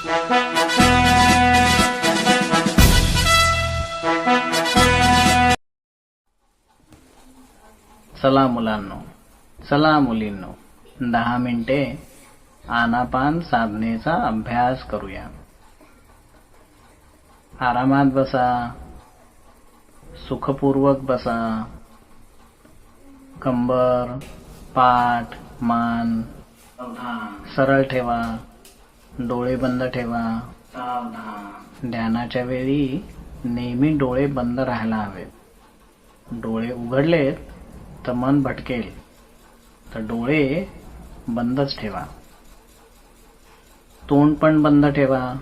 चला मुलांनो चला मुलींनो दहा मिनिटे आनापान साधनेचा अभ्यास करूया आरामात बसा सुखपूर्वक बसा कंबर पाठ मान सरळ ठेवा डोळे बंद ठेवा. ध्यानाच्या वेळी नेहमी डोळे बंद राहायला हवेत डोळे उघडलेत तर मन भटकेल. तर डोळे बंदच ठेवा. तोंड पण बंद ठेवा.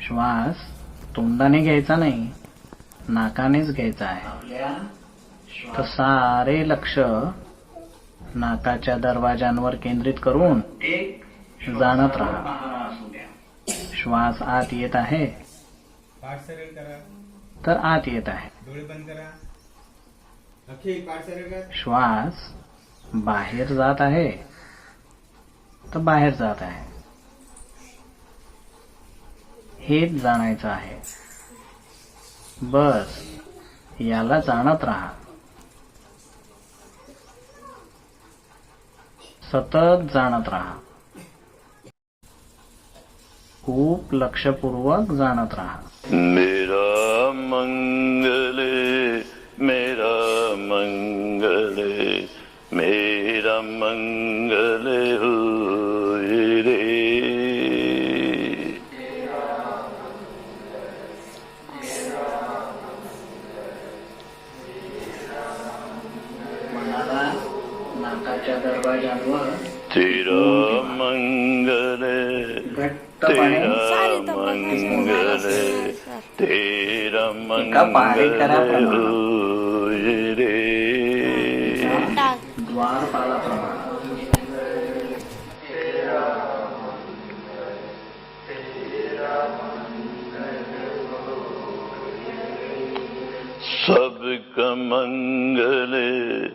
श्वास तोंडाने घ्यायचा नाही नाकानेच घ्यायचा आहे. तर सारे लक्ष नाकाच्या दरवाजांवर केंद्रित करून जाणत राहा. श्वास आत येत आहे. तर आत येत आहे. श्वास बाहेर जात आहे. तर बाहेर जात आहे. हेच जाणायचं आहे. बस याला जाणत राहा. सतत जाणत राहा. खूप लक्षपूर्वक जाणत राहा. मेरा मंगले मेरा मंगले मेरा मंगले रे। मनाला नाकाच्या दरवाजांवर तेरा घट्टपणे तेरा मंगले तेरा. मंगले. रे सबका मंगले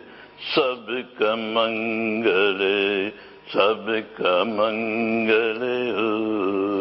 सबका मंगले सबका मंगल हो।